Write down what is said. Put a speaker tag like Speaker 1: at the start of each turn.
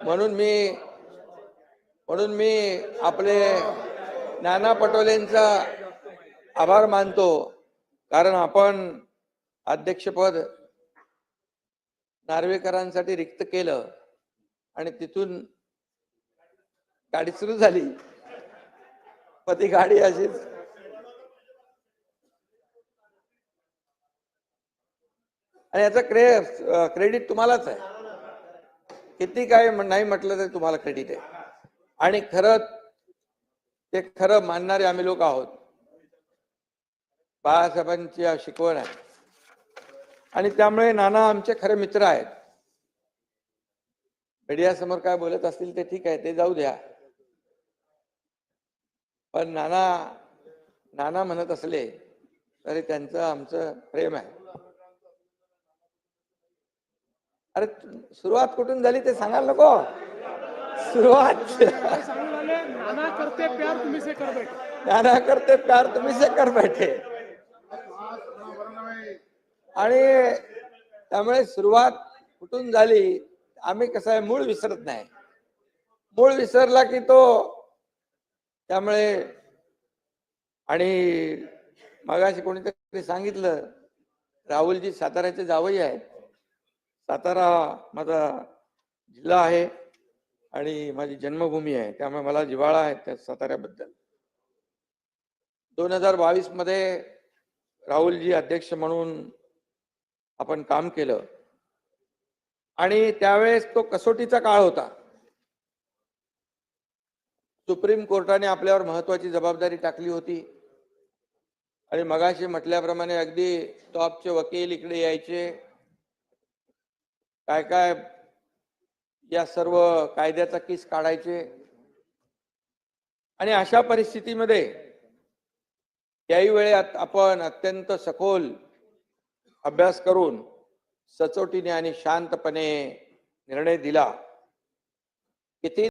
Speaker 1: म्हणून मी म्हणून मी आपले नाना पटोलेंचा आभार मानतो. कारण आपण अध्यक्षपद नार्वेकरांसाठी रिक्त केलं आणि तिथून गाडी सुरू झाली. पती गाडी अशीच आणि याचं क्रे क्रेडिट तुम्हालाच आहे. किती काय नाही म्हटलं तरी तुम्हाला क्रेडिट आहे. आणि खरं ते खरं मानणारे आम्ही लोक आहोत. बाळासाहेबांची शिकवण आहे. आणि त्यामुळे नाना आमचे खरे मित्र आहेत. मीडिया समोर काय बोलत असतील ते ठीक आहे ते जाऊ द्या. पण नाना नाना म्हणत असले तरी त्यांचं आमचं प्रेम आहे. अरे सुरुवात कुठून झाली ते सांगायला नको. सुरुवात.
Speaker 2: सांगून आले नाना करते प्यार तुम्ही से कर बैठे
Speaker 1: नाना करते प्यार तुम्ही से कर बैठे आणि त्यामुळे सुरुवात कुठून झाली आम्ही कसं आहे मूळ विसरत नाही. मूळ विसरला की तो त्यामुळे आणि मगाशी कोणीतरी सांगितलं राहुलजी साताऱ्याचे जावई आहेत. सातारा माझा जिल्हा आहे आणि माझी जन्मभूमी आहे. त्यामुळे मला जिव्हाळा आहे त्या साताऱ्याबद्दल. दोन हजार बावीसमध्ये राहुलजी अध्यक्ष म्हणून आपण काम केलं. आणि त्यावेळेस तो कसोटीचा काळ होता. सुप्रीम कोर्टाने आपल्यावर महत्वाची जबाबदारी टाकली होती. आणि मगाशी म्हटल्याप्रमाणे अगदी टॉपचे वकील इकडे यायचे. काय काय या सर्व कायद्याचा किस काढायचे? आणि अशा परिस्थितीमध्ये त्याही वेळेत आपण अत्यंत सखोल अभ्यास करून सचोटीने आणि शांतपणे निर्णय दिला. किती